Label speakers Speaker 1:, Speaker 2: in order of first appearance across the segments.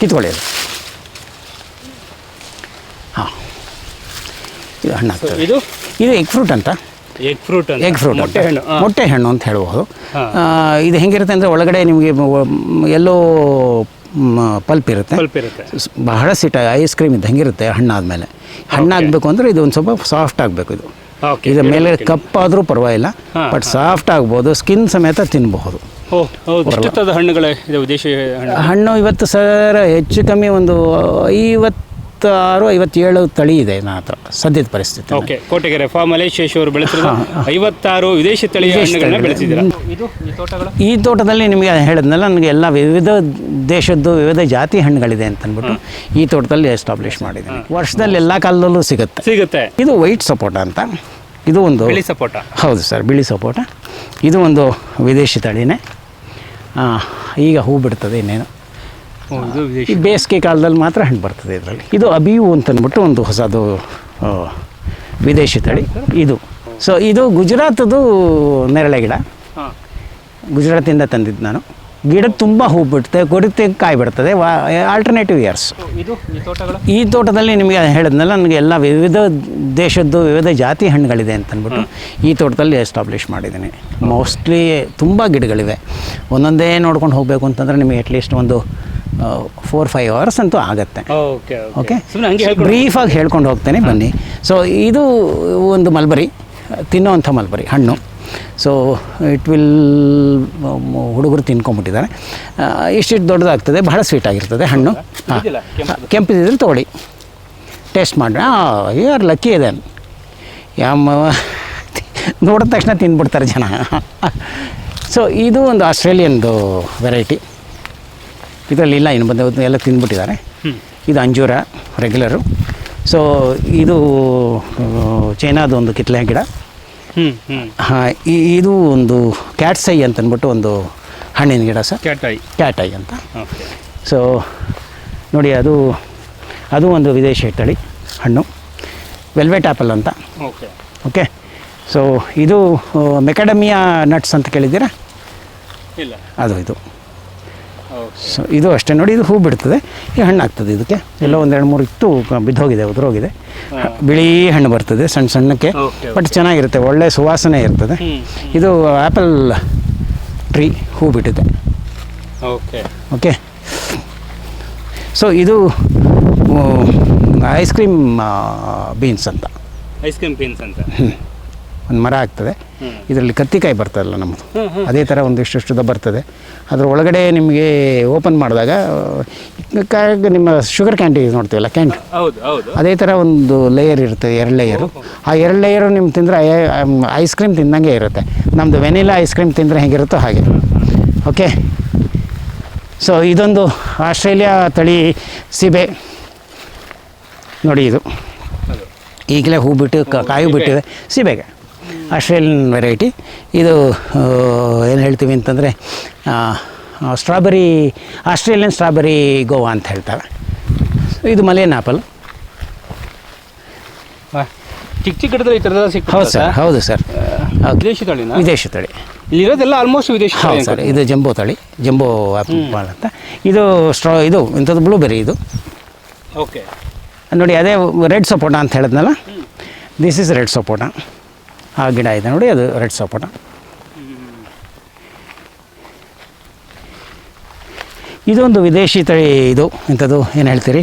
Speaker 1: ಕಿತ್ಕೊಳ್ಳಿ ಅದು ಹಾಂ. ಇದು ಹಣ್ಣು
Speaker 2: ಇದು?
Speaker 1: ಇದು ಎಗ್ ಫ್ರೂಟ್ ಅಂತ.
Speaker 2: ಎಗ್ ಫ್ರೂಟ್
Speaker 1: ಎಗ್ ಫ್ರೂಟ್
Speaker 2: ಮೊಟ್ಟೆ ಹಣ್ಣು
Speaker 1: ಮೊಟ್ಟೆ ಹಣ್ಣು ಅಂತ ಹೇಳ್ಬೋದು. ಆ, ಇದು ಹೆಂಗಿರುತ್ತೆ ಅಂದರೆ ಒಳಗಡೆ ನಿಮಗೆ ಎಲ್ಲೋ ಪಲ್ಪ್ ಇರುತ್ತೆ
Speaker 2: ಪಲ್ಪ್ ಇರುತ್ತೆ
Speaker 1: ಬಹಳ ಸಿಟ ಐಸ್ ಕ್ರೀಮ್ ಇದ್ದಂಗಿರುತ್ತೆ ಹಣ್ಣಾದಮೇಲೆ. ಹಣ್ಣಾಗಬೇಕು ಅಂದರೆ ಇದು ಒಂದು ಸ್ವಲ್ಪ ಸಾಫ್ಟ್ ಆಗಬೇಕು ಇದು. ಇದು ಮೇಲೆ ಕಪ್ಪಾದರೂ ಪರವಾಗಿಲ್ಲ ಬಟ್ ಸಾಫ್ಟ್ ಆಗ್ಬೋದು ಸ್ಕಿನ್ ಸಮೇತ ತಿನ್ನಬಹುದು
Speaker 2: ಹಣ್ಣುಗಳೇ ಹಣ್ಣು?
Speaker 1: ಇವತ್ತು ಸರ್ ಹೆಚ್ಚು ಕಮ್ಮಿ ಒಂದು ಐವತ್ತಾರು ಐವತ್ತೇಳು ತಳಿ ಇದೆ ನನ್ನ ಹತ್ರ ಸದ್ಯದ ಪರಿಸ್ಥಿತಿ
Speaker 2: ಓಕೆ ಕೋಟೆಗೆರೆ ಫಾರ್ಮ್ ಮಲೇಶೇಶ್ ಅವರು ಬೆಳೆಸಿರೋದು ಐವತ್ತಾರು ವಿದೇಶಿ
Speaker 1: ತಳಿ.
Speaker 2: ಬೆಳೆಸಿದ್ದೀರಾ? ಈ
Speaker 1: ತೋಟದಲ್ಲಿ ನಿಮಗೆ ಹೇಳಿದ್ನಲ್ಲ ನನಗೆ ಎಲ್ಲ ವಿವಿಧ ದೇಶದ್ದು ವಿವಿಧ ಜಾತಿ ಹಣ್ಣುಗಳಿದೆ ಅಂತ ಅಂದ್ಬಿಟ್ಟು ಈ ತೋಟದಲ್ಲಿ ಎಸ್ಟಾಬ್ಲಿಷ್ ಮಾಡಿದ್ದೀನಿ. ವರ್ಷದಲ್ಲಿ ಎಲ್ಲ ಕಾಲದಲ್ಲೂ ಸಿಗುತ್ತೆ.
Speaker 2: ಸಿಗುತ್ತೆ.
Speaker 1: ಇದು ವೈಟ್ ಸಪೋರ್ಟ್ ಅಂತ. ಇದು ಒಂದು
Speaker 2: ಬಿಳಿ ಸಪೋಟ.
Speaker 1: ಹೌದು ಸರ್ ಬಿಳಿ ಸಪೋಟ. ಇದು ಒಂದು ವಿದೇಶಿ ತಳಿನೇ. ಈಗ ಹೂ ಬಿಡ್ತದೆ ಇನ್ನೇನು. ಈ ಬೇಸಿಗೆ ಕಾಲದಲ್ಲಿ ಮಾತ್ರ ಹಣ್ಣು ಬರ್ತದೆ ಇದರಲ್ಲಿ. ಇದು ಅಬಿಯು ಅಂತಂದ್ಬಿಟ್ಟು ಒಂದು ಹೊಸದು ವಿದೇಶಿ ತಳಿ ಇದು. ಸೊ ಇದು ಗುಜರಾತದು ನೇರಳೆ ಗಿಡ. ಗುಜರಾತಿಂದ ತಂದಿದ್ದು ನಾನು. ಗಿಡ ತುಂಬ ಹೂ ಬಿಡ್ತದೆ ಕೊಡುತ್ತೆ ಕಾಯಿ ಬಿಡ್ತದೆ ವಾ ಆಲ್ಟರ್ನೇಟಿವ್ ಇಯರ್ಸ್
Speaker 2: ಇದು ಈ
Speaker 1: ತೋಟದಲ್ಲಿ ನಿಮಗೆ ಹೇಳಿದ್ನಲ್ಲ ನನಗೆ ಎಲ್ಲ ವಿವಿಧ ದೇಶದ್ದು ವಿವಿಧ ಜಾತಿ ಹಣ್ಣುಗಳಿದೆ ಅಂತ ಅಂದ್ಬಿಟ್ಟು ಈ ತೋಟದಲ್ಲಿ ಎಸ್ಟಾಬ್ಲಿಷ್ ಮಾಡಿದ್ದೀನಿ. ಮೋಸ್ಟ್ಲಿ ತುಂಬ ಗಿಡಗಳಿವೆ. ಒಂದೊಂದೇ ನೋಡ್ಕೊಂಡು ಹೋಗಬೇಕು ಅಂತಂದರೆ ನಿಮಗೆ ಅಟ್ಲೀಸ್ಟ್ ಒಂದು ಫೋರ್ ಫೈವ್ ಅವರ್ಸ್ ಅಂತೂ ಆಗುತ್ತೆ.
Speaker 2: ಓಕೆ
Speaker 1: ಬ್ರೀಫಾಗಿ ಹೇಳ್ಕೊಂಡು ಹೋಗ್ತೇನೆ ಬನ್ನಿ. ಸೊ ಇದು ಒಂದು ಮಲ್ಬರಿ ತಿನ್ನೋವಂಥ ಮಲ್ಬರಿ ಹಣ್ಣು. ಸೊ ಇಟ್ ವಿಲ್ ಹುಡುಗರು ತಿನ್ಕೊಂಬಿಟ್ಟಿದ್ದಾರೆ. ಇಷ್ಟಿಷ್ಟು ದೊಡ್ಡದಾಗ್ತದೆ ಬಹಳ ಸ್ವೀಟ್ ಆಗಿರ್ತದೆ ಹಣ್ಣು. ಹಾಂ. ಕೆಂಪಿದ್ರೆ ತೊಗೊಳ್ಳಿ. ಟೇಸ್ಟ್ ಮಾಡಿ ಹಾಂ ಯು ಆರ್ ಲಕ್ಕಿ ಇದೆ ಯಾಮ ನೋಡಿದ ತಕ್ಷಣ ತಿನ್ಬಿಡ್ತಾರೆ ಜನ. ಸೊ ಇದು ಒಂದು ಆಸ್ಟ್ರೇಲಿಯನ್ದು ವೆರೈಟಿ ಇದರಲ್ಲಿ ಇಲ್ಲ ಇನ್ನು ಬಂದ ಎಲ್ಲ ತಿಂದ್ಬಿಟ್ಟಿದ್ದಾರೆ ಇದು ಅಂಜೂರ ರೆಗ್ಯುಲರು ಸೊ ಇದು ಚೈನಾದ ಒಂದು ಕಿತ್ಲೆ ಗಿಡ. ಹಾಂ ಇದು ಒಂದು ಕ್ಯಾಟ್ಸೈ ಅಂತ ಅಂದ್ಬಿಟ್ಟು ಒಂದು ಹಣ್ಣಿನ ಗಿಡ ಸರ್.
Speaker 2: ಕ್ಯಾಟೈ
Speaker 1: ಕ್ಯಾಟೈ ಐ ಅಂತ. ಸೊ ನೋಡಿ ಅದು ಅದು ಒಂದು ವಿದೇಶಿ ತಳಿ ಹಣ್ಣು. ವೆಲ್ವೆಟ್ ಆ್ಯಪಲ್ ಅಂತ.
Speaker 2: ಓಕೆ
Speaker 1: ಓಕೆ ಸೊ ಇದು ಮೆಕಡಮಿಯಾ ನಟ್ಸ್ ಅಂತ ಕೇಳಿದ್ದೀರಾ?
Speaker 2: ಇಲ್ಲ.
Speaker 1: ಅದು ಇದು. ಸೊ ಇದು ಅಷ್ಟೇ. ನೋಡಿ ಇದು ಹೂ ಬಿಡ್ತದೆ. ಈ ಹಣ್ಣು ಆಗ್ತದೆ ಇದಕ್ಕೆ. ಎಲ್ಲ ಒಂದೆರಡು ಮೂರು ಇತ್ತು ಬಿದ್ದೋಗಿದೆ ಉದುರೋಗಿದೆ. ಬಿಳಿ ಹಣ್ಣು ಬರ್ತದೆ ಸಣ್ಣ ಸಣ್ಣಕ್ಕೆ. ಬಟ್ ಚೆನ್ನಾಗಿರುತ್ತೆ ಒಳ್ಳೆ ಸುವಾಸನೆ ಇರ್ತದೆ. ಇದು ಆ್ಯಪಲ್ ಟ್ರೀ ಹೂ ಬಿಟ್ಟಿದೆ.
Speaker 2: ಓಕೆ
Speaker 1: ಓಕೆ ಸೊ ಇದು ಐಸ್ ಕ್ರೀಮ್ ಬೀನ್ಸ್ ಅಂತ.
Speaker 2: ಐಸ್ ಕ್ರೀಮ್ ಬೀನ್ಸ್ ಅಂತ.
Speaker 1: ಒಂದು ಮರ ಆಗ್ತದೆ. ಇದರಲ್ಲಿ ಕತ್ತಿಕಾಯಿ ಬರ್ತದಲ್ಲ ನಮ್ಮದು. ಅದೇ ಥರ ಒಂದಿಷ್ಟು ಬರ್ತದೆ. ಅದರ ಒಳಗಡೆ ನಿಮಗೆ ಓಪನ್ ಮಾಡಿದಾಗ ನಿಮ್ಮ ಶುಗರ್ ಕ್ಯಾಂಡಿ ನೋಡ್ತೀವಲ್ಲ ಕ್ಯಾಂಡಿ
Speaker 2: ಹೌದು
Speaker 1: ಅದೇ ಥರ ಒಂದು ಲೇಯರ್ ಇರುತ್ತೆ ಎರಡು ಲೇಯರು ಆ ಎರಡು ಲೇಯರು ನಿಮ್ಮ ತಿಂದರೆ ಐಸ್ ಕ್ರೀಮ್ ತಿಂದಂಗೆ ಇರುತ್ತೆ. ನಮ್ಮದು ವೆನಿಲಾ ಐಸ್ ಕ್ರೀಮ್ ತಿಂದರೆ ಹೇಗಿರುತ್ತೋ ಹಾಗೆ. ಓಕೆ ಸೊ ಇದೊಂದು ಆಸ್ಟ್ರೇಲಿಯಾ ತಳಿ ಸೀಬೆ. ನೋಡಿ ಇದು. ಈಗಲೇ ಹೂ ಬಿಟ್ಟು ಕಾಯಿ ಬಿಟ್ಟಿದೆ. ಸೀಬೆಗೆ. Australian variety. ಇದು ಏನು ಹೇಳ್ತೀವಿ ಅಂತಂದರೆ ಸ್ಟ್ರಾಬೆರಿ ಆಸ್ಟ್ರೇಲಿಯನ್ ಸ್ಟ್ರಾಬೆರಿ ಗೋವಾ ಅಂತ ಹೇಳ್ತಾರೆ. ಇದು ಮಲೇನ್ ಆ್ಯಪಲ್
Speaker 2: ವಾ, ಚಿಕ್ಕ ಚಿಕ್ಕ ಗಿಡದಲ್ಲಿ ಈ ಥರದ ಸಿಕ್ಕ
Speaker 1: ಹೌದು ಸರ್ ಹೌದು ಸರ್.
Speaker 2: ವಿದೇಶಿ ತಳಿ
Speaker 1: ವಿದೇಶಿ ತಳಿ.
Speaker 2: ಇಲ್ಲಿರೋದೆಲ್ಲ ಆಲ್ಮೋಸ್ಟ್ ವಿದೇಶಿ
Speaker 1: ಹೌದು ಸರ್ ಇದು ಜಂಬೋ ತಳಿ ಜಂಬೋ ಆ್ಯಪಲ್ ಅಂತ. ಇದು ಸ್ಟ್ರಾ ಇದು ಇಂಥದ್ದು ಬ್ಲೂಬೆರಿ ಇದು.
Speaker 2: ಓಕೆ.
Speaker 1: ನೋಡಿ ಅದೇ ರೆಡ್ ಸಪೋಟ ಅಂತ ಹೇಳಿದ್ನಲ್ಲ? This is red sapota. ಆ ಗಿಡ ಇದೆ ನೋಡಿ ಅದು ರೆಡ್ ಸಪೋಟ. ಇದೊಂದು ವಿದೇಶಿ ತಳಿ ಇದು. ಇಂಥದ್ದು ಏನು ಹೇಳ್ತೀರಿ?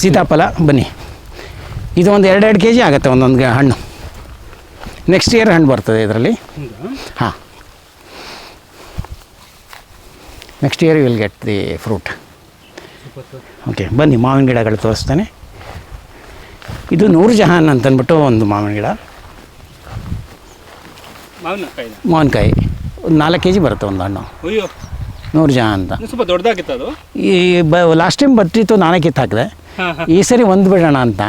Speaker 1: ಸೀತಾಫಲ ಬನ್ನಿ. ಇದು ಒಂದು ಎರಡೆರಡು ಕೆ ಜಿ ಆಗುತ್ತೆ ಒಂದೊಂದು ಹಣ್ಣು. ನೆಕ್ಸ್ಟ್ ಇಯರ್ ಹಣ್ಣು ಬರ್ತದೆ ಇದರಲ್ಲಿ. ಹಾಂ. Next year will get the fruit okay ಬನ್ನಿ ಮಾವಿನ ಗಿಡಗಳು ತೋರಿಸ್ತಾನೆ. ಇದು ನೂರು ಜಹಾನ್ ಅಂತಂದ್ಬಿಟ್ಟು ಒಂದು ಮಾವಿನ ಗಿಡ.
Speaker 2: ಮಾವಿನಕಾಯಿ
Speaker 1: ಮಾವಿನಕಾಯಿ. ಒಂದು ನಾಲ್ಕು ಕೆ ಜಿ ಬರುತ್ತೆ ಒಂದು ಹಣ್ಣು.
Speaker 2: ಅಯ್ಯೋ.
Speaker 1: ನೂರು ಜನ ಅಂತ.
Speaker 2: ಸ್ವಲ್ಪ ದೊಡ್ಡದಾಗಿತ್ತು ಅದು?
Speaker 1: ಈ ಬ ಲಾಸ್ಟ್ ಟೈಮ್ ಬರ್ತಿತ್ತು ನಾನೇ ಕಿತ್ತು ಹಾಕಿದೆ ಈ ಸರಿ ಒಂದು ಬಿಡೋಣ ಅಂತ.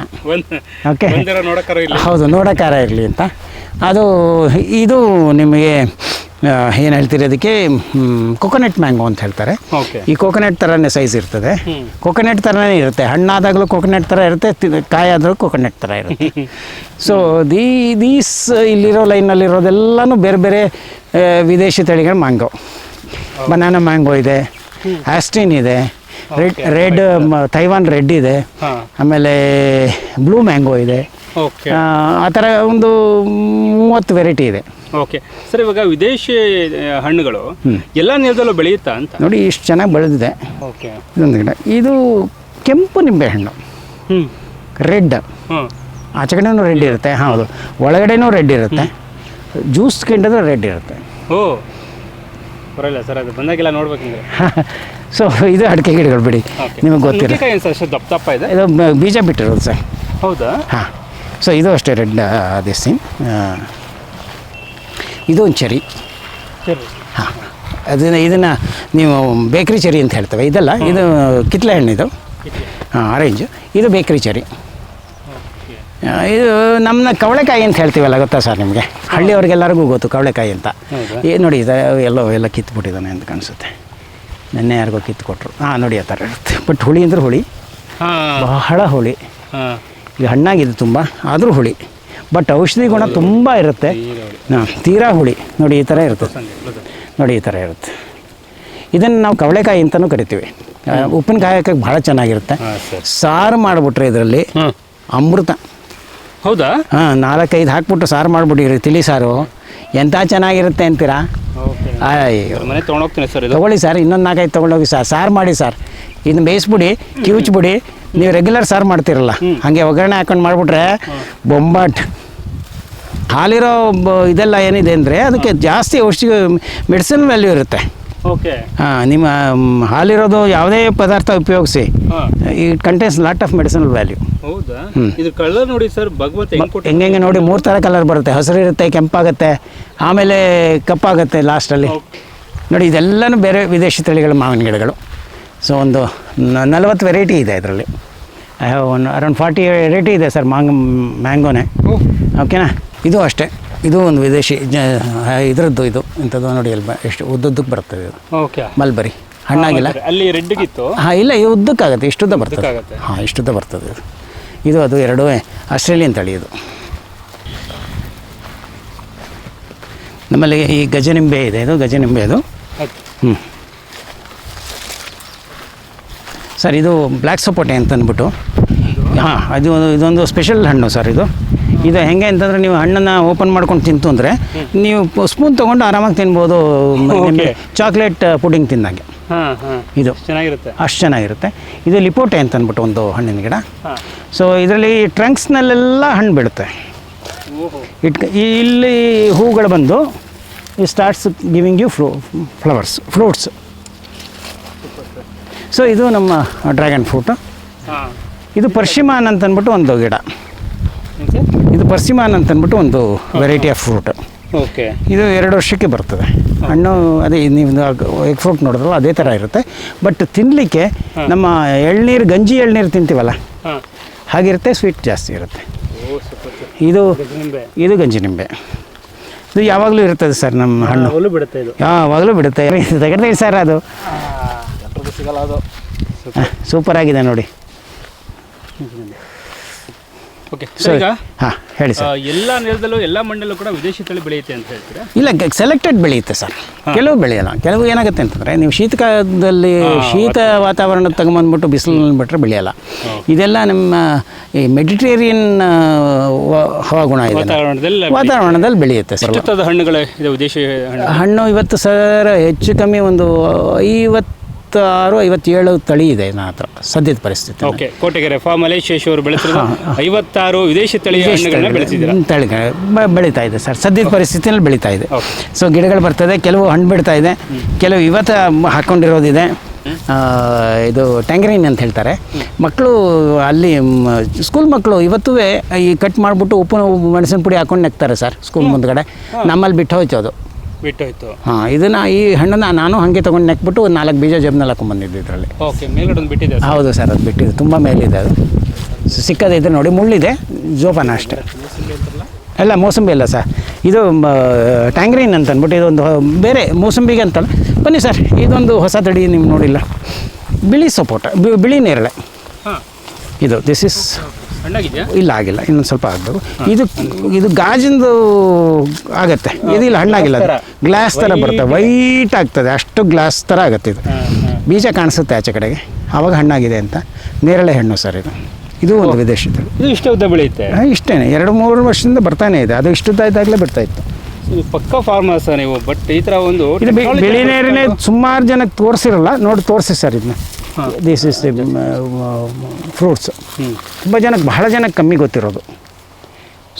Speaker 1: ಓಕೆ
Speaker 2: ನೋಡಕ್ಕಾರ
Speaker 1: ಹೌದು ನೋಡೋಕಾರ ಇರಲಿ ಅಂತ. ಅದು ಇದು ನಿಮಗೆ ಏನು ಹೇಳ್ತೀರಿ ಅದಕ್ಕೆ ಕೊಕೊನಟ್ ಮ್ಯಾಂಗೋ ಅಂತ ಹೇಳ್ತಾರೆ. ಈ ಕೋಕೋನಟ್ ಥರನೇ ಸೈಜ್ ಇರ್ತದೆ. ಕೊಕೊನೆಟ್ ಥರನೇ ಇರುತ್ತೆ. ಹಣ್ಣಾದಾಗಲೂ ಕೋಕೋನಟ್ ಥರ ಇರುತ್ತೆ ಕಾಯಾದರೂ ಕೋಕೋನಟ್ ಥರ ಇರುತ್ತೆ. ಸೊ ದಿ ದೀಸ್ ಇಲ್ಲಿರೋ ಲೈನಲ್ಲಿರೋದೆಲ್ಲನೂ ಬೇರೆ ಬೇರೆ ವಿದೇಶಿ ತಳಿಗಳ ಮ್ಯಾಂಗೋ ಬನಾನಾ ಮ್ಯಾಂಗೋ ಇದೆ ಆಸ್ಟಿನ್ ಇದೆ ರೆಡ್ ರೆಡ್ ತೈವಾನ್ ರೆಡ್ ಇದೆ ಆಮೇಲೆ ಬ್ಲೂ ಮ್ಯಾಂಗೋ ಇದೆ. ಆ ಥರ ಒಂದು ಮೂವತ್ತು ವೆರೈಟಿ ಇದೆ.
Speaker 2: ಓಕೆ. ಸರ್ ಇವಾಗ ವಿದೇಶಿ ಹಣ್ಣುಗಳು ಎಲ್ಲ ನೆಲದಲ್ಲೂ ಬೆಳೆಯುತ್ತಾ ಅಂತ?
Speaker 1: ನೋಡಿ ಇಷ್ಟು ಚೆನ್ನಾಗಿ ಬೆಳೆದಿದೆ.
Speaker 2: ಓಕೆ.
Speaker 1: ಇದೊಂದು ಗಿಡ. ಇದು ಕೆಂಪು ನಿಂಬೆಹಣ್ಣು
Speaker 2: ಹ್ಞೂ
Speaker 1: ರೆಡ್.
Speaker 2: ಹ್ಞೂ
Speaker 1: ಆಚೆ ಕಡೆನೂ ರೆಡ್ ಇರುತ್ತೆ. ಹೌದು. ಒಳಗಡೆನೂ ರೆಡ್ ಇರುತ್ತೆ. ಜ್ಯೂಸ್ ಕಿಂಡಿದ್ರೆ ರೆಡ್ ಇರುತ್ತೆ.
Speaker 2: ಓ. ಬರಲ್ಲ ಸರ್ ಅದು ಬಂದಾಗೆಲ್ಲ ನೋಡ್ಬೇಕಂದ್ರೆ
Speaker 1: ಸೊ ಇದು ಅಡಿಕೆ ಗಿಡಗಳು ಬಿಡಿ. ನಿಮಗೆ
Speaker 2: ಗೊತ್ತಿಲ್ಲ ದಪ್ಪ ದಪ್ಪ ಇದೆ?
Speaker 1: ಇದು ಬೀಜ ಬಿಟ್ಟಿರೋದು ಸರ್.
Speaker 2: ಹೌದಾ?
Speaker 1: ಹಾಂ. ಸೊ ಇದು ಅಷ್ಟೇ ರೆಡ್ ದಿಸ್. ಥಿಂಗ್ ಚರಿ
Speaker 2: ಸರಿ
Speaker 1: ಹಾಂ. ಅದನ್ನು ಇದನ್ನು ನೀವು ಬೇಕ್ರಿ ಚರಿ ಅಂತ ಹೇಳ್ತೇವೆ. ಇದಲ್ಲ ಇದು ಕಿತ್ಲೆ ಹಣ್ಣು ಇದು ಹಾಂ ಆರೆಂಜ್ ಇದು ಬೇಕ್ರಿ ಚರಿ ಇದು ನಮ್ಮನ್ನ ಕವಳೆಕಾಯಿ ಅಂತ ಹೇಳ್ತೀವಲ್ಲ ಗೊತ್ತಾ ಸರ್ ನಿಮಗೆ? ಹಳ್ಳಿಯವ್ರಿಗೆಲ್ಲರಿಗೂ ಗೊತ್ತು ಕವಳೆಕಾಯಿ ಅಂತ.
Speaker 2: ಏನು
Speaker 1: ಏ ನೋಡಿ ಇದು ಎಲ್ಲೋ ಎಲ್ಲ ಕಿತ್ಬಿಟ್ಟಿದ್ದಾನೆ ಅಂತ ಕಾಣಿಸುತ್ತೆ. ನೆನ್ನೆ ಯಾರಿಗೋ ಕಿತ್ತು ಕೊಟ್ಟರು ಹಾಂ ನೋಡಿ ಆ ಥರ ಇರುತ್ತೆ. ಬಟ್ ಹುಳಿ ಅಂದ್ರೆ ಹುಳಿ. ಬಹಳ ಹುಳಿ. ಈಗ ಹಣ್ಣಾಗಿದೆ ತುಂಬ ಆದರೂ ಹುಳಿ. ಬಟ್ ಔಷಧಿ ಗುಣ ತುಂಬ ಇರುತ್ತೆ. ಹಾಂ ತೀರಾ ಹುಳಿ. ನೋಡಿ ಈ ಥರ ಇರುತ್ತೆ. ನೋಡಿ ಈ ಥರ ಇರುತ್ತೆ. ಇದನ್ನು ನಾವು ಕವಳೆಕಾಯಿ ಅಂತಲೂ ಕರಿತೀವಿ. ಉಪ್ಪಿನಕಾಯಿ ಹಾಕಕ್ಕೆ ಭಾಳ ಚೆನ್ನಾಗಿರುತ್ತೆ.
Speaker 2: ಸರ್.
Speaker 1: ಮಾಡಿಬಿಟ್ರೆ ಇದರಲ್ಲಿ ಅಮೃತ.
Speaker 2: ಹೌದಾ?
Speaker 1: ಹಾಂ ನಾಲ್ಕೈದು ಹಾಕ್ಬಿಟ್ಟು ಸಾರು ಮಾಡಿಬಿಟ್ಟಿರಿ ತಿಳಿ ಸಾರು. ಎಂಥ ಚೆನ್ನಾಗಿರುತ್ತೆ ಅಂತೀರಾ? ಅಯ್ಯೋ.
Speaker 2: ಸರ್
Speaker 1: ತೊಗೊಳ್ಳಿ ಸರ್ ಇನ್ನೊಂದು ನಾಲ್ಕೈದು ತೊಗೊಂಡೋಗಿ ಸರ್. ಸಾರು ಮಾಡಿ ಸರ್. ಇದನ್ನ ಬೇಯಿಸ್ಬಿಡಿ ಕಿವುಚ್ಬಿಡಿ. ನೀವು ರೆಗ್ಯುಲರ್ ಸಾರು ಮಾಡ್ತಿರಲ್ಲ. ಹಾಗೆ ಒಗ್ಗರಣೆ ಹಾಕೊಂಡು ಮಾಡಿಬಿಟ್ರೆ ಬೊಂಬಾಟ್. ಹಾಲಿರೋ ಇದೆಲ್ಲ ಏನಿದೆ ಅಂದರೆ ಅದಕ್ಕೆ ಜಾಸ್ತಿ ಔಷಧಿ ಮೆಡಿಸಿನ್ ವ್ಯಾಲ್ಯೂ ಇರುತ್ತೆ.
Speaker 2: ಓಕೆ.
Speaker 1: ಹಾಂ ನಿಮ್ಮ ಹಾಲಿರೋದು ಯಾವುದೇ ಪದಾರ್ಥ ಉಪಯೋಗಿಸಿ
Speaker 2: ಈ
Speaker 1: it contains lot of medicinal value
Speaker 2: ಹೌದಾ ಇದು ಕಲರ್ ನೋಡಿ ಸರ್ ಭಗವತ್ ಹೆಂಗ್
Speaker 1: ಹೆಂಗೆ ನೋಡಿ ಮೂರು ಥರ ಕಲರ್ ಬರುತ್ತೆ. ಹಸಿರು ಇರುತ್ತೆ ಕೆಂಪಾಗುತ್ತೆ ಆಮೇಲೆ ಕಪ್ಪಾಗುತ್ತೆ ಲಾಸ್ಟಲ್ಲಿ ನೋಡಿ ಇದೆಲ್ಲನೂ ಬೇರೆ ವಿದೇಶಿ ತಳಿಗಳ ಮಾವಿನ ಗಿಡಗಳು. ಸೊ ಒಂದು ನಲವತ್ತು ವೆರೈಟಿ ಇದೆ ಇದರಲ್ಲಿ. I have one around forty variety ಇದೆ ಸರ್ ಮಾಂಗ್ ಮ್ಯಾಂಗೋನೇ. ಓಕೆನಾ ಇದು ಅಷ್ಟೇ. ಇದು ಒಂದು ವಿದೇಶಿ ಇದರದ್ದು ಇದು. ಇಂಥದ್ದು ನೋಡಿ ಅಲ್ವಾ ಎಷ್ಟು ಉದ್ದುದ್ದಕ್ಕೆ ಬರ್ತದೆ ಇದು.
Speaker 2: ಓಕೆ.
Speaker 1: ಮಲ್ಬರಿ. ಹಣ್ಣಾಗಿಲ್ಲ?
Speaker 2: ಅಲ್ಲಿ ರೆಡ್ಗಿತ್ತು
Speaker 1: ಹಾಂ ಇಲ್ಲ ಇದು ಉದ್ದಕ್ಕಾಗುತ್ತೆ ಇಷ್ಟುದ್ದ ಬರ್ತದೆ. ಹಾಂ ಇಷ್ಟುದ್ದ ಬರ್ತದೆ ಇದು. ಇದು ಅದು ಎರಡೂ ಆಸ್ಟ್ರೇಲಿಯನ್ ತಳಿ ಇದು. ನಮ್ಮಲ್ಲಿ ಈ ಗಜನಿಂಬೆ ಇದೆ. ಇದು ಗಜನಿಂಬೆ ಇದು ಹ್ಞೂ ಸರ್ ಇದು ಬ್ಲ್ಯಾಕ್ ಸಪೋಟೆ ಅಂತ ಅಂದ್ಬಿಟ್ಟು ಹಾಂ ಅದು ಇದೊಂದು ಸ್ಪೆಷಲ್ ಹಣ್ಣು ಸರ್ ಇದು. ಇದು ಹೆಂಗೆ ಅಂತಂದರೆ ನೀವು ಹಣ್ಣನ್ನು ಓಪನ್ ಮಾಡ್ಕೊಂಡು ತಿಂತು ಅಂದರೆ ನೀವು ಸ್ಪೂನ್ ತಗೊಂಡು ಆರಾಮಾಗಿ ತಿನ್ಬೋದು ಚಾಕ್ಲೇಟ್ ಪುಡಿಂಗ್ ತಿಂದಂಗೆ. ಇದು.
Speaker 2: ಚೆನ್ನಾಗಿರುತ್ತೆ.
Speaker 1: ಅಷ್ಟು ಚೆನ್ನಾಗಿರುತ್ತೆ. ಇದು ಲಿಪೋಟೆ ಅಂತ ಅಂದ್ಬಿಟ್ಟು ಒಂದು ಹಣ್ಣಿನ ಗಿಡ. ಸೊ ಇದರಲ್ಲಿ ಟ್ರಂಕ್ಸ್ನಲ್ಲೆಲ್ಲ ಹಣ್ಣು ಬಿಡುತ್ತೆ.
Speaker 2: ಓಹೋ.
Speaker 1: ಇಟ್ ಇಲ್ಲಿ ಹೂಗಳು ಬಂದು ಈ ಸ್ಟಾರ್ಟ್ಸ್ ಗಿವಿಂಗ್ ಯು ಫ್ರೂ ಫ್ಲವರ್ಸ್ ಫ್ರೂಟ್ಸ್ ಸೊ ಇದು ನಮ್ಮ ಡ್ರ್ಯಾಗನ್ ಫ್ರೂಟು ಇದು ಪರ್ಶಿಮಾನ್ ಅಂತ ಅಂದ್ಬಿಟ್ಟು ಒಂದು ಗಿಡ. ಇದು ಪರ್ಸಿಮಾನ್ ಅಂತ ಅಂದ್ಬಿಟ್ಟು ಒಂದು ವೆರೈಟಿ ಆಫ್ ಫ್ರೂಟ್
Speaker 2: ಓಕೆ
Speaker 1: ಇದು ಎರಡು ವರ್ಷಕ್ಕೆ ಬರ್ತದೆ. ಹಣ್ಣು ಅದೇ ನೀವು ಎಗ್ ಫ್ರೂಟ್ ನೋಡಿದ್ರಲ್ಲ ಅದೇ ಥರ ಇರುತ್ತೆ. ಬಟ್ ತಿನ್ನಲಿಕ್ಕೆ ನಮ್ಮ ಎಳ್ನೀರು ಗಂಜಿ ಎಳ್ನೀರು ತಿಂತೀವಲ್ಲ? ಹಾಗಿರುತ್ತೆ ಸ್ವೀಟ್ ಜಾಸ್ತಿ ಇರುತ್ತೆ. ಇದು ಇದು ಗಂಜಿ ನಿಂಬೆ ಇದು ಯಾವಾಗಲೂ ಇರ್ತದೆ ಸರ್ ನಮ್ಮ ಹಣ್ಣು.
Speaker 2: ಬಿಡುತ್ತೆ
Speaker 1: ಯಾವಾಗಲೂ ಬಿಡುತ್ತೆ. ತೆಗೆದ್ರಿ ಸರ್ ಅದು.
Speaker 2: ಸಿಗಲ್ಲ ಅದು.
Speaker 1: ಸೂಪರ್ ಆಗಿದೆ ನೋಡಿ.
Speaker 2: ಓಕೆ
Speaker 1: ಸರ್
Speaker 2: ಈಗ
Speaker 1: ಹಾಂ ಹೇಳಿ ಸರ್.
Speaker 2: ಎಲ್ಲ ನೆಲದಲ್ಲೂ ಎಲ್ಲ ಮಣ್ಣಲ್ಲೂ ಕೂಡ ವಿದೇಶಿ ತಳಿ ಬೆಳೆಯುತ್ತೆ ಅಂತ ಹೇಳ್ತೀರಾ?
Speaker 1: ಇಲ್ಲ ಸೆಲೆಕ್ಟೆಡ್ ಬೆಳೆಯುತ್ತೆ ಸರ್. ಕೆಲವು ಬೆಳೆಯಲ್ಲ. ಕೆಲವು ಏನಾಗುತ್ತೆ ಅಂತಂದರೆ ನೀವು ಶೀತಕಾಲದಲ್ಲಿ ಶೀತ ವಾತಾವರಣ ತಗೊಂಬಂದ್ಬಿಟ್ಟು ಬಿಸಿಲಲ್ಲಿ ಬಿಟ್ಟರೆ ಬೆಳೆಯಲ್ಲ. ಇದೆಲ್ಲ ನಮ್ಮ ಈ ಮೆಡಿಟೇರಿಯನ್ ಹವಾಗುಣ ಇದೆ.
Speaker 2: ವಾತಾವರಣದಲ್ಲಿ
Speaker 1: ವಾತಾವರಣದಲ್ಲಿ ಬೆಳೆಯುತ್ತೆ ಸರ್.
Speaker 2: ಹಣ್ಣುಗಳು ಹಣ್ಣು
Speaker 1: ಇವತ್ತು ಸರ್ ಹೆಚ್ಚು ಕಮ್ಮಿ ಒಂದು ಐವತ್ತಾರು ಐವತ್ತೇಳು ತಳಿ ಇದೆ ನನ್ನ ಹತ್ರ ಸದ್ಯದ ಪರಿಸ್ಥಿತಿ
Speaker 2: ಓಕೆ ಕೋಟೆಗೆರೆ ಫಾ ಮಲೇಶೇಶ್ ಅವರು ಐವತ್ತಾರು ವಿದೇಶಿ ತಳಿ
Speaker 1: ತಳಿಗಳು ಬೆಳೀತಾ ಇದೆ ಸರ್ ಸದ್ಯದ ಪರಿಸ್ಥಿತಿಯಲ್ಲಿ ಬೆಳೀತಾ ಇದೆ. ಸೊ ಗಿಡಗಳು ಬರ್ತದೆ ಕೆಲವು ಹಣ್ಣು ಬಿಡ್ತಾ ಇದೆ ಕೆಲವು ಇವತ್ತು ಹಾಕೊಂಡಿರೋದಿದೆ. ಹಾಕ್ಕೊಂಡಿರೋದಿದೆ ಇದು ಟ್ಯಾಂಗ್ರೈನ್ ಅಂತ ಹೇಳ್ತಾರೆ. ಮಕ್ಕಳು ಅಲ್ಲಿ ಸ್ಕೂಲ್ ಮಕ್ಕಳು ಇವತ್ತೂ ಈ ಕಟ್ ಮಾಡಿಬಿಟ್ಟು ಉಪ್ಪು ಮೆಣಸಿನ ಪುಡಿ ಹಾಕೊಂಡು ನೆಕ್ತಾರೆ ಸರ್ ಸ್ಕೂಲ್ ಮುಂದ್ಗಡೆ. ನಮ್ಮಲ್ಲಿ ಬಿಟ್ಟು ಹೋಯ್ತು ಅದು.
Speaker 2: ಬಿಟ್ಟೋಯ್ತು.
Speaker 1: ಹಾಂ ಇದನ್ನ ಈ ಹಣ್ಣನ್ನು ನಾನು ಹಾಗೆ ತಗೊಂಡು ನೆಕ್ಬಿಟ್ಟು ಒಂದು ನಾಲ್ಕು ಬೀಜ ಜಬ್ನಲ್ಲಿ ಹಾಕೊಂಡ್ಬಂದಿದ್ದೆ ಇದರಲ್ಲಿ.
Speaker 2: ಓಕೆ ಮೇಲ್ಗಡೆ ಒಂದು ಬಿಟ್ಟಿದೆ.
Speaker 1: ಹೌದು ಸರ್ ಅದು ಬಿಟ್ಟಿದೆ ತುಂಬ ಮೇಲಿದೆ ಅದು. ಸಿಕ್ಕದೈತೆ ನೋಡಿ ಮುಳ್ಳಿದೆ ಜೋಪಾನ ಅಷ್ಟೇ. ಅಲ್ಲ ಮೋಸಂಬಿ ಅಲ್ಲ ಸರ್. ಇದು ಟ್ಯಾಂಗ್ರೀನ್ ಅಂತ ಅಂದ್ಬಿಟ್ಟು ಇದೊಂದು ಬೇರೆ ಮೋಸಂಬಿಗೆ ಅಂತಲ್ಲ. ಬನ್ನಿ ಸರ್ ಇದೊಂದು ಹೊಸ ತಡಿ ನೀವು ನೋಡಿಲ್ಲ. ಬಿಳಿ ಸಪೋಟ ಬಿಳಿ ನೇರಳೆ.
Speaker 2: ಹಾಂ.
Speaker 1: ಇದು ದಿಸ್ ಇಸ್ ಇಲ್ಲ ಆಗಿಲ್ಲ. ಇನ್ನೊಂದು ಸ್ವಲ್ಪ ಆಗಬೇಕು. ಇದು ಇದು ಗಾಜಿಂದು ಆಗತ್ತೆ. ಇಲ್ಲ ಹಣ್ಣಾಗಿಲ್ಲ ಅದು. ಗ್ಲಾಸ್ ಥರ ಬರುತ್ತೆ. ವೈಟ್ ಆಗ್ತದೆ. ಅಷ್ಟು ಗ್ಲಾಸ್ ಥರ ಆಗುತ್ತೆ ಇದು. ಬೀಜ ಕಾಣಿಸುತ್ತೆ ಆಚೆ ಕಡೆಗೆ. ಆವಾಗ ಹಣ್ಣಾಗಿದೆ ಅಂತ. ನೇರಳೆ ಹಣ್ಣು ಸರ್ ಇದು. ಇದು ಒಂದು ವಿದೇಶ
Speaker 2: ಇದು ಇಷ್ಟೇ ಉದ್ದ ಬೆಳೆಯುತ್ತೆ?
Speaker 1: ಇಷ್ಟೇ ಎರಡು ಮೂರು ವರ್ಷದಿಂದ ಬರ್ತಾನೆ ಇದೆ. ಅದು ಇಷ್ಟುದ್ದ ಇದ್ದಾಗಲೇ ಬರ್ತಾ ಇತ್ತು.
Speaker 2: ಪಕ್ಕ ಪಕ್ಕ ಫಾರ್ಮರ್ಸ್ ನೀವು ಬಟ್ ಈ ಥರ ಒಂದು
Speaker 1: ಇದು ಬಿಳಿ ಸುಮಾರು ಜನಕ್ಕೆ ತೋರಿಸಿರಲ್ಲ. ನೋಡಿ ತೋರಿಸಿ ಸರ್ ಇದನ್ನ. This is the
Speaker 2: fruits.
Speaker 1: ತುಂಬ ಜನಕ್ಕೆ ಬಹಳ ಜನಕ್ಕೆ ಕಮ್ಮಿ ಗೊತ್ತಿರೋದು.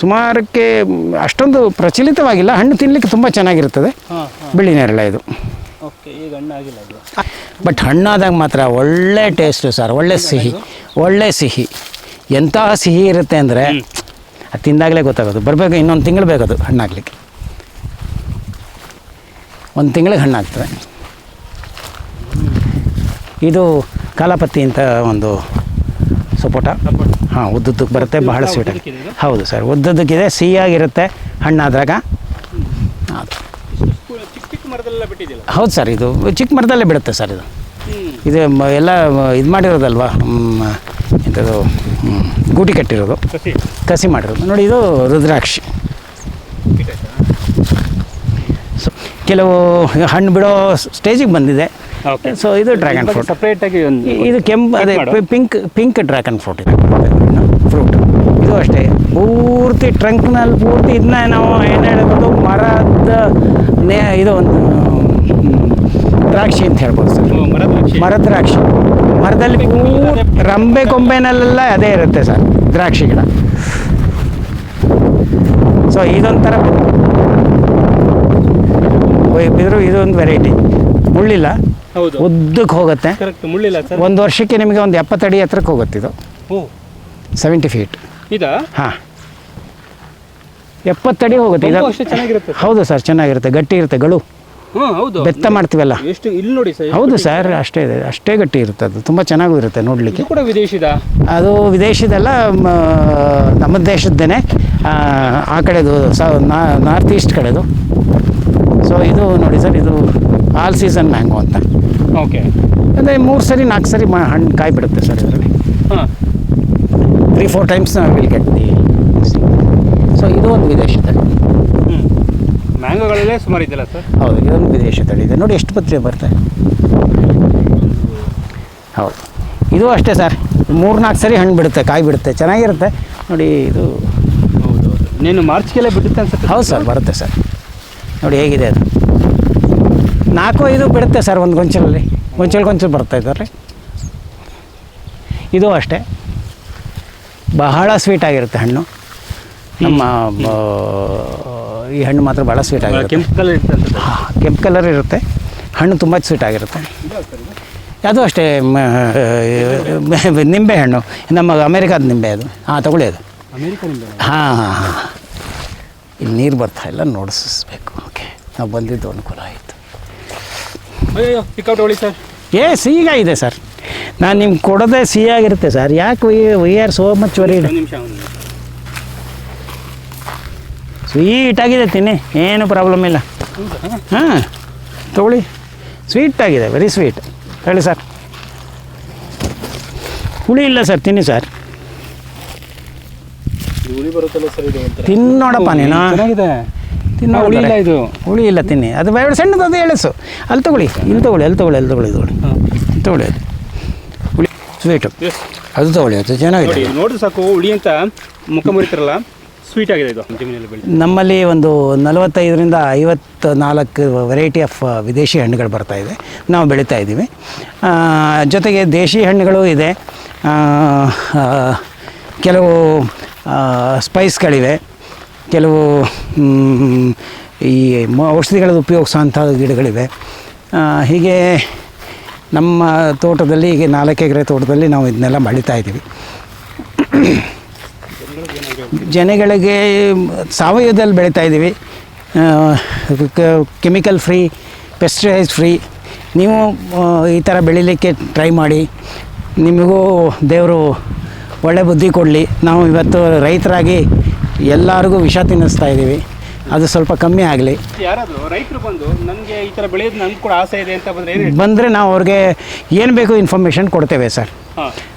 Speaker 1: ಸುಮಾರಕ್ಕೆ ಅಷ್ಟೊಂದು ಪ್ರಚಲಿತವಾಗಿಲ್ಲ. ಹಣ್ಣು ತಿನ್ನಲಿಕ್ಕೆ ತುಂಬ ಚೆನ್ನಾಗಿರ್ತದೆ ಬಿಳಿ ನೇರಳೆ ಇದು. ಬಟ್ ಹಣ್ಣಾದಾಗ ಮಾತ್ರ ಒಳ್ಳೆ ಟೇಸ್ಟು ಸರ್ ಒಳ್ಳೆ ಸಿಹಿ. ಒಳ್ಳೆ ಸಿಹಿ. ಎಂಥ ಸಿಹಿ ಇರುತ್ತೆ ಅಂದರೆ ಅದು ತಿಂದಾಗಲೇ ಗೊತ್ತಾಗೋದು. ಬರಬೇಕು ಇನ್ನೊಂದು ತಿಂಗಳು ಬೇಕದು ಹಣ್ಣಾಗಲಿಕ್ಕೆ. ಒಂದು ತಿಂಗಳಿಗೆ ಹಣ್ಣಾಗ್ತದೆ. ಇದು ಕಾಲಾಪತ್ತಿ ಅಂತ ಒಂದು ಸಪೋಟ. ಹಾಂ ಉದ್ದುದ್ದಕ್ಕೆ ಬರುತ್ತೆ ಬಹಳ ಸ್ವೀಟ್ ಹೌದು ಸರ್ ಉದ್ದದ್ದಕ್ಕಿದೆ ಸಿಹಿಯಾಗಿರುತ್ತೆ ಹಣ್ಣಾದಾಗ ಹೌದು. ಸರ್ ಇದು ಚಿಕ್ಕ ಮರದಲ್ಲೇ ಬಿಡುತ್ತೆ ಸರ್ ಇದು. ಇದು ಎಲ್ಲ ಇದು ಮಾಡಿರೋದಲ್ವಾ? ಎಂಥದ್ದು ಗೂಟಿ ಕಟ್ಟಿರೋದು.
Speaker 2: ಕಸಿ.
Speaker 1: ಕಸಿ ಮಾಡಿರೋದು. ನೋಡಿ ಇದು ರುದ್ರಾಕ್ಷಿ. ಸೊ ಕೆಲವು ಹಣ್ಣು ಬಿಡೋ ಸ್ಟೇಜಿಗೆ ಬಂದಿದೆ.
Speaker 2: ಓಕೆ
Speaker 1: ಸೊ ಇದು ಡ್ರ್ಯಾಗನ್ ಫ್ರೂಟ್
Speaker 2: ಸಪ್ರೇಟ್ ಆಗಿ ಒಂದು
Speaker 1: ಇದು ಕೆಂಪು ಅದೇ ಪಿಂಕ್ ಪಿಂಕ್ ಡ್ರ್ಯಾಗನ್ ಫ್ರೂಟ್ ಇದೆ. ಫ್ರೂಟ್ ಇದು ಅಷ್ಟೇ. ಪೂರ್ತಿ ಟ್ರಂಕ್ನಲ್ಲಿ ಪೂರ್ತಿ ಇದನ್ನ ನಾವು ಏನು ಹೇಳ್ಬೋದು ಮರದ ನೇ ಇದು ಒಂದು ದ್ರಾಕ್ಷಿ ಅಂತ ಹೇಳ್ಬೋದು ಸರ್.
Speaker 2: ಮರದ ದ್ರಾಕ್ಷಿ.
Speaker 1: ಮರದ ದ್ರಾಕ್ಷಿ. ಮರದಲ್ಲಿ ರಂಬೆ ಕೊಂಬೆನಲ್ಲೆಲ್ಲ ಅದೇ ಇರುತ್ತೆ ಸರ್ ದ್ರಾಕ್ಷಿ ಗಿಡ. ಸೊ ಇದೊಂಥರ ಬಿದ್ರು ಇದೊಂದು ವೆರೈಟಿ ಮುಳ್ಳಿಲ್ಲ.
Speaker 2: ಹೌದು.
Speaker 1: ಉದ್ದಕ್ಕೆ ಹೋಗುತ್ತೆ.
Speaker 2: ಕರೆಕ್ಟ್ ಮುಳ್ಳಿಲ್ಲ ಸರ್.
Speaker 1: ಒಂದು ವರ್ಷಕ್ಕೆ ನಿಮಗೆ ಒಂದು ಎಪ್ಪತ್ತಡಿ ಹತ್ರಕ್ಕೆ ಹೋಗುತ್ತೆ ಇದು.
Speaker 2: ಓ.
Speaker 1: ಸೆವೆಂಟಿ ಫೀಟ್
Speaker 2: ಇದಾ?
Speaker 1: ಹಾಂ. ಎಪ್ಪತ್ತಡಿ ಹೋಗುತ್ತೆ. ಇದು
Speaker 2: ಅಷ್ಟೇ ಚೆನ್ನಾಗಿರುತ್ತೆ
Speaker 1: ಹೌದು ಸರ್ ಚೆನ್ನಾಗಿರುತ್ತೆ. ಗಟ್ಟಿ ಇರುತ್ತೆ ಗಳು.
Speaker 2: ಹೌದು.
Speaker 1: ಬೆತ್ತ ಮಾಡ್ತೀವಲ್ಲ.
Speaker 2: ಎಷ್ಟು ಇಲ್ಲಿ ನೋಡಿ ಸರ್
Speaker 1: ಹೌದು ಸರ್ ಅಷ್ಟೇ ಇದೆ ಅಷ್ಟೇ ಗಟ್ಟಿ ಇರುತ್ತೆ ಅದು. ತುಂಬ ಚೆನ್ನಾಗೂ ಇರುತ್ತೆ ನೋಡಲಿಕ್ಕೆ.
Speaker 2: ಇದು ಕೂಡ ವಿದೇಶಿದ?
Speaker 1: ಅದು ವಿದೇಶದಲ್ಲ ಮ, ನಮ್ಮ ದೇಶದ್ದೇನೆ. ಆ, ಆ ಕಡೆದು ಸ ನಾರ್ತ್ ಈಸ್ಟ್ ಕಡೆದು. ಸೊ ಇದು ನೋಡಿ ಸರ್ ಇದು ಆಲ್ ಸೀಸನ್ ಮ್ಯಾಂಗೋ ಅಂತ.
Speaker 2: ಓಕೆ
Speaker 1: ಅಂದರೆ ಮೂರು ಸರಿ ನಾಲ್ಕು ಸರಿ ಮ ಹಣ್ಣು ಕಾಯಿ ಬಿಡುತ್ತೆ ಸರ್ ಇದರಲ್ಲಿ.
Speaker 2: ಹಾಂ.
Speaker 1: Three four times will get the so ಇದು ಒಂದು ವಿದೇಶಿ ತಳಿ
Speaker 2: ಹ್ಞೂ ಮ್ಯಾಂಗೋಗಳಲ್ಲೇ ಸುಮಾರು ಇದೆಯಲ್ಲ ಸರ್?
Speaker 1: ಹೌದು ಇದೊಂದು ವಿದೇಶಿ ತಳಿ ಇದೆ. ನೋಡಿ ಎಷ್ಟು ಪತ್ರೆ ಬರುತ್ತೆ ಹೌದು. ಇದು ಅಷ್ಟೇ ಸರ್. ಮೂರು ನಾಲ್ಕು ಸರಿ ಹಣ್ಣು ಬಿಡುತ್ತೆ ಕಾಯಿ ಬಿಡುತ್ತೆ ಚೆನ್ನಾಗಿರುತ್ತೆ. ನೋಡಿ ಇದು
Speaker 2: ಹೌದು ಹೌದು. ನೀನು ಮಾರ್ಚ್ಗೆಲ್ಲ ಬಿಡುತ್ತೆ ಅನ್ಸುತ್ತೆ
Speaker 1: ಹೌದು ಸರ್? ಬರುತ್ತೆ ಸರ್. ನೋಡಿ ಹೇಗಿದೆ ಅದು. ನಾಲ್ಕು ಐದು ಬಿಡುತ್ತೆ ಸರ್ ಒಂದು ಗೊಂಚಲಲ್ಲಿ. ಗೊಂಚಲು ಗೊಂಚಲು ಬರ್ತಾ ಇದ್ದಾರೆ. ಇದು ಅಷ್ಟೇ. ಬಹಳ ಸ್ವೀಟ್ ಆಗಿರುತ್ತೆ ಹಣ್ಣು. ನಮ್ಮ ಈ ಹಣ್ಣು ಮಾತ್ರ ಭಾಳ ಸ್ವೀಟ್ ಆಗಿರುತ್ತೆ.
Speaker 2: ಕೆಂಪು ಕಲರ್ ಇರುತ್ತೆ
Speaker 1: ಹಾ, ಕೆಂಪು ಕಲರ್ ಇರುತ್ತೆ. ಹಣ್ಣು ತುಂಬ ಸ್ವೀಟ್ ಆಗಿರುತ್ತೆ. ಅದು ಅಷ್ಟೇ ನಿಂಬೆ ಹಣ್ಣು. ನಮ್ಮ ಅಮೇರಿಕಾದ ನಿಂಬೆ ಅದು. ಹಾಂ ತಗೊಳ್ಳಿ ಅದು. ಹಾಂ ಹಾಂ ಹಾಂ. ಇಲ್ಲಿ ನೀರು ಬರ್ತಾ ಇಲ್ಲ ನೋಡಿಸ್ಬೇಕು ನಾವು ಬಂದಿದ್ದು ಅನುಕೂಲ ಆಯಿತು.
Speaker 2: ಅಯ್ಯೋ ಪಿಕೌಟ್ ಹೊಳಿ ಸರ್
Speaker 1: ಏ ಸಿಹಿಗ ಇದೆ ಸರ್ ನಾನು ನಿಮ್ಗೆ ಕೊಡೋದೇ ಸಿಹಿಯಾಗಿರುತ್ತೆ ಸರ್ ಯಾಕೆ we we are so much worried
Speaker 2: sweet ನಿಮಿಷ
Speaker 1: ಸ್ವೀಟಾಗಿದೆ ತಿನ್ನಿ. ಏನು ಪ್ರಾಬ್ಲಮ್ ಇಲ್ಲ. ಹಾಂ ತಗೊಳ್ಳಿ. ಸ್ವೀಟ್ ಆಗಿದೆ ವೆರಿ ಸ್ವೀಟ್ ಹೇಳಿ ಸರ್ ಹುಳಿ ಇಲ್ಲ ಸರ್ ತಿನ್ನಿ ಸರ್ ತಿನ್ನೋಡಪ್ಪ ನೀನು.
Speaker 2: ಚೆನ್ನಾಗಿದೆ.
Speaker 1: ತಿನ್ನೋ
Speaker 2: ಹುಳಿ ಇಲ್ಲ ಇದು.
Speaker 1: ಹುಳಿ ಇಲ್ಲ ತಿನ್ನಿ. ಅದು ಬೇಡ ಸಣ್ಣದು ಅದು ಎಳಸು. ಅಲ್ಲಿ ತಗೊಳ್ಳಿ. ಇಲ್ಲಿ ತಗೊಳ್ಳಿ ಅಲ್ಲಿ ತಗೊಳ್ಳಿ ಅಲ್ಲಿ ತಗೊಳ್ಳಿ ತಗೊಳ್ಳಿ ತಗೊಳ್ಳಿ ಅದು. ಹುಳಿ. ಸ್ವೀಟು. ಅದು ತಗೊಳ್ಳಿ ಅದು ಚೆನ್ನಾಗಿದೆ.
Speaker 2: ನೋಡಿ ನೋಡಿದ್ರೆ ಸಾಕು ಹುಳಿ ಅಂತ ಮುಖ ಮುರಿತಿರಲ್ಲ ಸ್ವೀಟ್ ಆಗಿದೆ ಇದು.
Speaker 1: ನಮ್ಮಲ್ಲಿ ಒಂದು ನಲವತ್ತೈದರಿಂದ ಐವತ್ತು ನಾಲ್ಕು ವೆರೈಟಿ ಆಫ್ ವಿದೇಶಿ ಹಣ್ಣುಗಳು ಬರ್ತಾ ಇದೆ. ನಾವು ಬೆಳೀತಾ ಇದ್ದೀವಿ. ಜೊತೆಗೆ ದೇಶಿ ಹಣ್ಣುಗಳು ಇದೆ. ಕೆಲವು ಸ್ಪೈಸ್ಗಳಿವೆ ಕೆಲವು ಈ ಔಷಧಿಗಳಲ್ಲಿ ಉಪಯೋಗಿಸೋಂಥ ಗಿಡಗಳಿವೆ. ಹೀಗೆ ನಮ್ಮ ತೋಟದಲ್ಲಿ ಈಗ ನಾಲ್ಕು ಎಕರೆ ತೋಟದಲ್ಲಿ ನಾವು ಇದನ್ನೆಲ್ಲ ಬೆಳೀತಾ ಇದ್ದೀವಿ. ಜನಗಳಿಗೆ ಸಾವಯವದಲ್ಲಿ ಬೆಳೀತಾ ಇದ್ದೀವಿ. Chemical free pesticides free. ನೀವು ಈ ಥರ ಬೆಳೀಲಿಕ್ಕೆ ಟ್ರೈ ಮಾಡಿ. ನಿಮಗೂ ದೇವರು ಒಳ್ಳೆ ಬುದ್ಧಿ ಕೊಡಲಿ. ನಾವು ಇವತ್ತು ರೈತರಾಗಿ ಎಲ್ಲರಿಗೂ ವಿಷ ತಿನ್ನಿಸ್ತಾ ಇದ್ದೀವಿ. ಅದು ಸ್ವಲ್ಪ ಕಮ್ಮಿ ಆಗಲಿ.
Speaker 2: ಯಾರಾದರೂ ರೈತರು ಬಂದು ನನಗೆ ಈ ಥರ ಬೆಳೆಯೋದು ನನಗೆ ಕೂಡ ಆಸೆ ಇದೆ ಅಂತ ಬಂದರೆ ಏನು
Speaker 1: ಬಂದರೆ ನಾವು ಅವ್ರಿಗೆ ಏನು ಬೇಕು ಇನ್ಫಾರ್ಮೇಷನ್ ಕೊಡ್ತೇವೆ ಸರ್.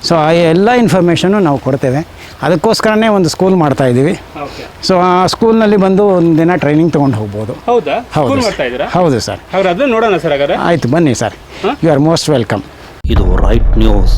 Speaker 1: ಸೊ ಆ ಎಲ್ಲ ಇನ್ಫಾರ್ಮೇಷನು ನಾವು ಕೊಡ್ತೇವೆ. ಅದಕ್ಕೋಸ್ಕರನೇ ಒಂದು ಸ್ಕೂಲ್ ಮಾಡ್ತಾ ಇದ್ದೀವಿ.
Speaker 2: ಓಕೆ.
Speaker 1: ಸೊ ಆ ಸ್ಕೂಲ್ನಲ್ಲಿ ಬಂದು ಒಂದು ದಿನ ಟ್ರೈನಿಂಗ್ ತೊಗೊಂಡು ಹೋಗ್ಬೋದು.
Speaker 2: ಹೌದಾ?
Speaker 1: ಹೌದು ಹೌದು ಸರ್.
Speaker 2: ನೋಡೋಣ ಸರ್ ಆಯ್ತು
Speaker 1: ಆಯಿತು ಬನ್ನಿ sir. You are most welcome
Speaker 3: ಇದು ರೈಟ್ ನ್ಯೂಸ್